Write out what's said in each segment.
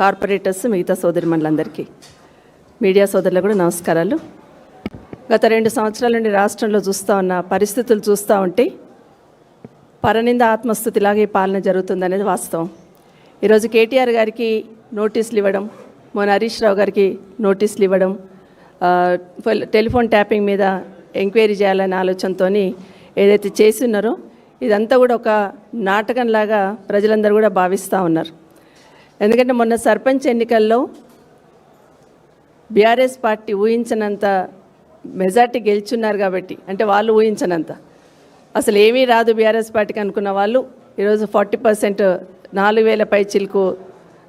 Corporators మిగతా సోదరిమణులందరికీ. Media సోదరులకు కూడా నమస్కారాలు. గత రెండు సంవత్సరాల నుండి రాష్ట్రంలో చూస్తూ ఉన్న పరిస్థితులు చూస్తూ ఉంటే పరనింద ఆత్మస్థుతిలాగే ఈ పాలన జరుగుతుందనేది వాస్తవం. ఈరోజు కేటీఆర్ గారికి నోటీసులు ఇవ్వడం మొన్న హరీష్ రావు గారికి నోటీసులు ఇవ్వడం టెలిఫోన్ ట్యాపింగ్ మీద ఎంక్వైరీ చేయాలనే ఆలోచనతో ఏదైతే చేసి ఉన్నారో ఇదంతా కూడా ఒక నాటకంలాగా ప్రజలందరూ కూడా భావిస్తూ ఉన్నారు. ఎందుకంటే మొన్న సర్పంచ్ ఎన్నికల్లో బీఆర్ఎస్ పార్టీ ఊహించినంత మెజార్టీ గెలుచున్నారు కాబట్టి అంటే వాళ్ళు ఊహించనంత. అసలు ఏమీ రాదు బీఆర్ఎస్ పార్టీకి అనుకున్న వాళ్ళు ఈరోజు ఫార్టీ పర్సెంట్ నాలుగు వేల పై చిలుకు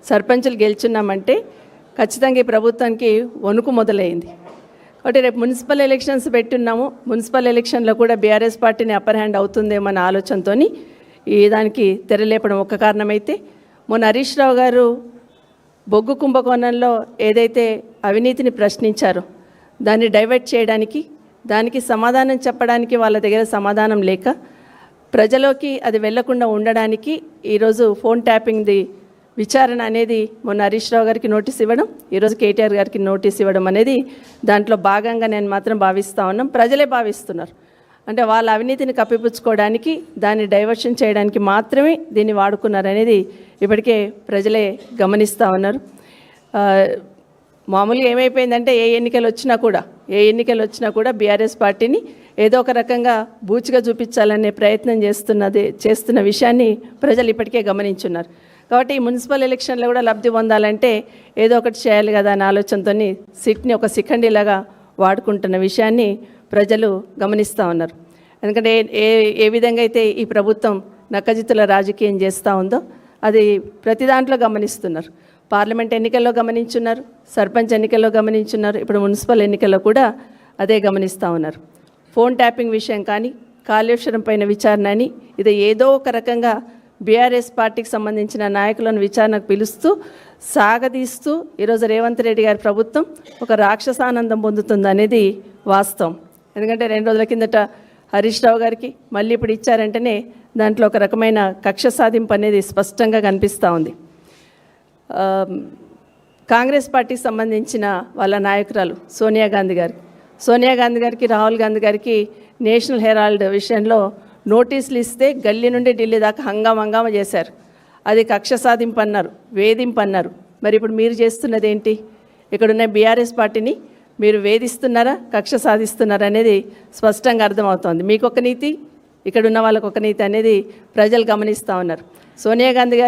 సర్పంచులు గెలుచున్నామంటే ఖచ్చితంగా ఈ ప్రభుత్వానికి వణుకు మొదలైంది. కాబట్టి రేపు మున్సిపల్ ఎలక్షన్స్ పెట్టున్నాము మున్సిపల్ ఎలక్షన్లో కూడా బీఆర్ఎస్ పార్టీని అప్పర్ హ్యాండ్ అవుతుందేమో అనే ఆలోచనతో ఈ దానికి తెరలేపడం ఒక కారణమైతే మొన్న హరీష్ రావు గారు బొగ్గు కుంభకోణంలో ఏదైతే అవినీతిని ప్రశ్నించారో దాన్ని డైవర్ట్ చేయడానికి దానికి సమాధానం చెప్పడానికి వాళ్ళ దగ్గర సమాధానం లేక ప్రజలోకి అది వెళ్ళకుండా ఉండడానికి ఈరోజు ఫోన్ ట్యాపింగ్ది విచారణ అనేది మొన్న హరీష్ రావు గారికి నోటీస్ ఇవ్వడం ఈరోజు కేటీఆర్ గారికి నోటీస్ ఇవ్వడం అనేది దాంట్లో భాగంగా నేను మాత్రం భావిస్తూ ఉన్నాం. ప్రజలే భావిస్తున్నారు. అంటే వాళ్ళ అవినీతిని కప్పిపుచ్చుకోవడానికి దాన్ని డైవర్షన్ చేయడానికి మాత్రమే దీన్ని వాడుకున్నారనేది ఇప్పటికే ప్రజలే గమనిస్తూ ఉన్నారు. మామూలుగా ఏమైపోయిందంటే ఏ ఎన్నికలు వచ్చినా కూడా ఏ ఎన్నికలు వచ్చినా కూడా బీఆర్ఎస్ పార్టీని ఏదో ఒక రకంగా బూచిగా చూపించాలనే ప్రయత్నం చేస్తున్నది చేస్తున్న విషయాన్ని ప్రజలు ఇప్పటికే గమనించున్నారు. కాబట్టి ఈ మున్సిపల్ ఎలక్షన్లో కూడా లబ్ధి పొందాలంటే ఏదో ఒకటి చేయాలి కదా అనే ఆలోచనతో సిట్ని ఒక సిఖండిలాగా వాడుకుంటున్న విషయాన్ని ప్రజలు గమనిస్తూ ఉన్నారు. ఎందుకంటే ఏ- ఏ విధంగా అయితే ఈ ప్రభుత్వం నక్కజిత్తుల రాజకీయం చేస్తూ ఉందో అది ప్రతి దాంట్లో గమనిస్తున్నారు. పార్లమెంట్ ఎన్నికల్లో గమనించున్నారు సర్పంచ్ ఎన్నికల్లో గమనించున్నారు ఇప్పుడు మున్సిపల్ ఎన్నికల్లో కూడా అదే గమనిస్తూ ఉన్నారు. ఫోన్ ట్యాపింగ్ విషయం కానీ కాళేశ్వరం పైన విచారణ అని ఇది ఏదో ఒక రకంగా బీఆర్ఎస్ పార్టీకి సంబంధించిన నాయకులను విచారణకు పిలుస్తూ సాగదీస్తూ ఈరోజు రేవంత్ రెడ్డి గారి ప్రభుత్వం ఒక రాక్షసానందం పొందుతుంది అనేది వాస్తవం. ఎందుకంటే రెండు రోజుల కిందట హరీష్ రావు గారికి మళ్ళీ ఇప్పుడు ఇచ్చారంటేనే దాంట్లో ఒక రకమైన కక్ష సాధింపు అనేది స్పష్టంగా కనిపిస్తూ ఉంది. కాంగ్రెస్ పార్టీకి సంబంధించిన వాళ్ళ నాయకురాలు సోనియా గాంధీ గారు. సోనియా గాంధీ గారికి రాహుల్ గాంధీ గారికి నేషనల్ హెరాల్డ్ విషయంలో నోటీసులు ఇస్తే గల్లీ నుండి ఢిల్లీ దాకా హంగామ హంగామా చేశారు. అది కక్ష సాధింపు అన్నారు వేధింపు అన్నారు. మరి ఇప్పుడు మీరు చేస్తున్నది ఏంటి? ఇక్కడున్న బీఆర్ఎస్ పార్టీని మీరు వేధిస్తున్నారా కక్ష సాధిస్తున్నారా అనేది స్పష్టంగా అర్థమవుతోంది. మీకు ఒక నీతి ఇక్కడ ఉన్న వాళ్ళకు ఒక నీతి అనేది ప్రజలు గమనిస్తూ ఉన్నారు. సోనియా గాంధీ గారి